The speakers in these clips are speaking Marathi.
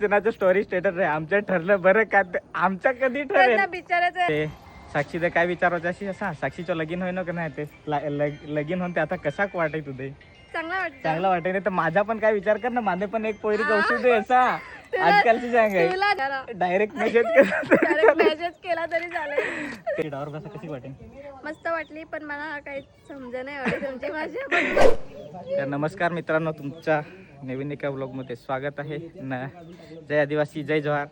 जणांचं स्टोरी स्टेटस आहे. आमच्या ठरलं बरं का? ते आमच्या कधी ठरेल? त्यांना बिचारायचं ते साक्षीचं काय विचारायचं अशी असा साक्षीचं लगीन होईन का नाही? ते ला- लग- लगीन होऊन ते आता कसा वाटाय तुझे चांगला वाटतं. चांगला नाही तर माझा पण काय विचार कर ना. माझे पण एक पोरी गवसू दे असा. आजकालची सांग आहे. डायरेक्ट मेसेज मेसेज केला तरी चालेल. डावर बसा कशी वाटेल? मस्त वाटली पण मला काही समज नाही तुमची भाषा. तर नमस्कार मित्रांनो तुमच्या नवीन एका ब्लॉगमध्ये स्वागत आहे. न जय आदिवासी जय जवाहर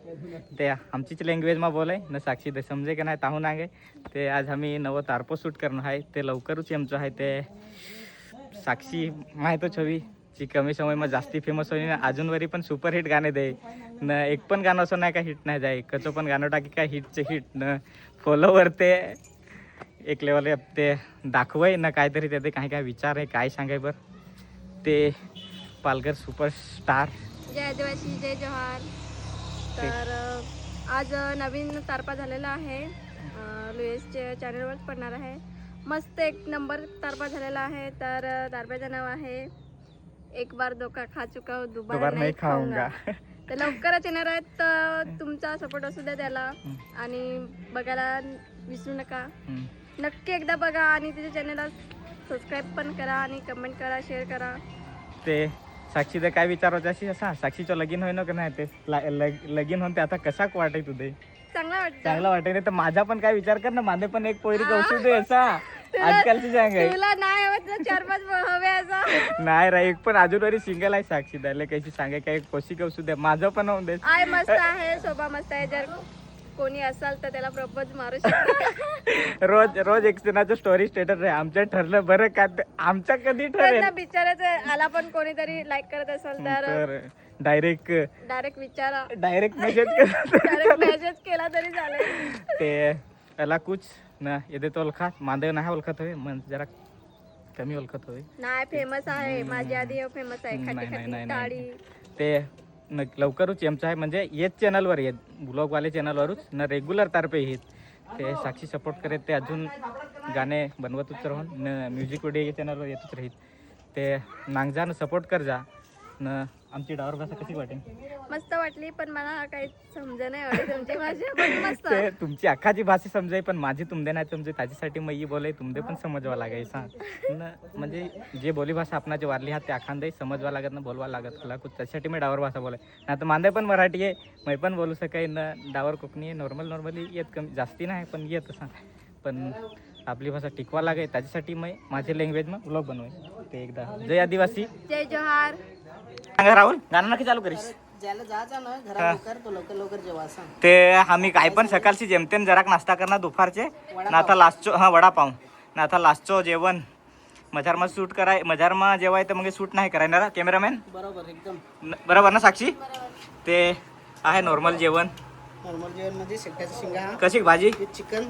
ते आमचीच लँग्वेजमा बोलाय. न साक्षी ते समजे का नाही ताहू नागे. ते आज आम्ही नवं तारपो शूट करणं आहे. ते लवकरच आमचं आहे ते साक्षी माहीतच हवी जी कमी समयમાં जास्ती फेमस होईल. ना अजूनवरी पण सुपरहिट गाणे दे. न एक पण गाणं असं नाही का हिट नाही जाय. एकचं पण गाणं टाकी काय हिटचे हिट न. फॉलोवर ते एक लेवल ते दाखवय ना काहीतरी त्याचे काही काय विचार आहे काय सांगाय बरं. ते पालघर सुपरस्टार जय आदिवासी जय जवाहर तर आज नवीन तारपा झालेला आहे. अं, लुएसच्या चॅनलवरच पडणार आहे. मस्त एक नंबर तारपा झालेला आहे. तर अं, तारपाचं नाव आहे एक बार धोका खा चुका हूं, दोबार दोबारा नाही खाऊंगा. तर लवकरच येणार आहेत तर तुमचा सपोर्ट असू द्या त्याला. आणि बघायला विसरू नका. हम्म. नक्की एकदा बघा आणि त्याच्या चॅनलला सबस्क्राईब पण करा आणि कमेंट करा शेअर करा. ते साक्षीचं काय विचारायचं अशी असा साक्षीचं लगीन होईन का नाही ते? ला- लग- लगीन होऊन ते आता कसा वाटाय तुझे चांगला वाटतं. चांगला नाही तर माझा पण काय विचार कर ना. माझे पण एक पोरी गवसू दे असा. आजकालची सांग आहे तुला चार पाच हवे असा नाही रा एक पण अजूनवरी सिंगल आहे साक्षी द्यायला काही सांगाय काय कोशी कवसू दे. माझं पण होऊन दे. आय मस्त आहे शोभा मस्त आहे. जर कोणी असाल तर त्याला प्रपोज मारू शकता. रोज रोज एक जणांचं स्टोरी स्टेटस आहे आमच्या ठरलं बरं का? आमच्या कधी ठरेल? बिचारायचं आला पण कोणीतरी लाईक करत असेल तर तर डायरेक्ट डायरेक्ट विचारा. डायरेक्ट मेसेज डायरेक्ट मेसेज केला तरी चालेल. ते याला कुछ ना येते तो ओळखात मांदव नाही ओळखत होय मन जरा कमी ओळखत होय. नाही फेमस आहे. माझी आधी फेमस आहे. खाटी नाही, खाटी नाही. ते न लवकरच आमचं आहे. म्हणजे येत चॅनलवर येत. ब्लॉगवाले चॅनलवरच न रेग्युलर तारपे येत ते साक्षी सपोर्ट करत. ते अजून गाणे बनवतच राहून. न म्युझिक व्हिडिओ चॅनलवर येतच राहीत. ते नांगजा न सपोर्ट कर जा. न आमची डावर भाषा कशी वाटेल? मस्त वाटली पण मला काही समज नाही तुमची भाषा पण मस्त. ते तुमची अख्खाची भाषा समजाय पण माझी तुमदे नाही समजे त्याच्यासाठी मग ही बोलाय तुमदे पण समजवा लागाय सांग न म्हणजे जे बोली भाषा आपणाची वारली हा ते अखांदही समजवा लागत ना बोलवा लागत मला त्याच्यासाठी मी डावर भाषा बोलाय नाही तर मांदे पण मराठी आहे मी पण बोलू शकाय न. डावर कोकणी आहे नॉर्मल नॉर्मली येत कमी जास्ती नाही पण येत सांग पण आपली भाषा टिकवा लागाय त्याच्यासाठी मी माझ्या लँग्वेज मग ब्लॉग बनवाय ते एकदा. जय आदिवासी. जय जोहार. राहुल गाणं नक्की चालू करीस. ज्याला जायचं ना घरा लवकर तो लवकर लवकर जेवा सांग. ते आम्ही काय पण सकाळची जेमतेम जराक नाश्ता करणार दुपारचे. ना आता लास्टचो हां वडापाव. ना आता लास्टचो जेवण. मजारमा शूट कराय मजारमा जेवाय तर मग शूट नाही करायला ना कॅमेरामॅन बरोबर एकदम. न- बरोबर ना साक्षी? ते आहे नॉर्मल जेवण. नॉर्मल जेवण शेकट्याचा शिंगा हा. कशी भाजी? चिकन.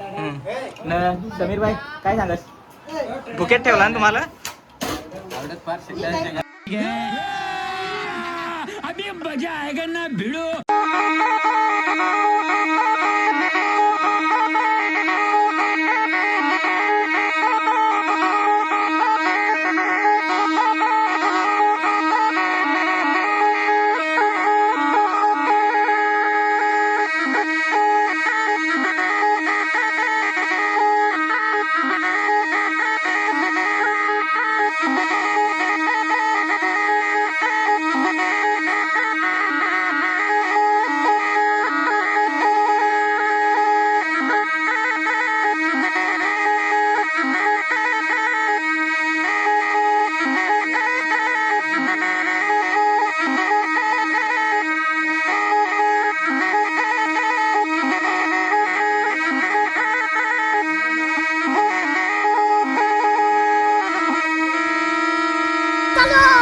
हम्म. न समीर भाई काय सांगस भुकेट ठेवला ना तुम्हाला? अभी मजा आएगा ना भिड़ो. 大哥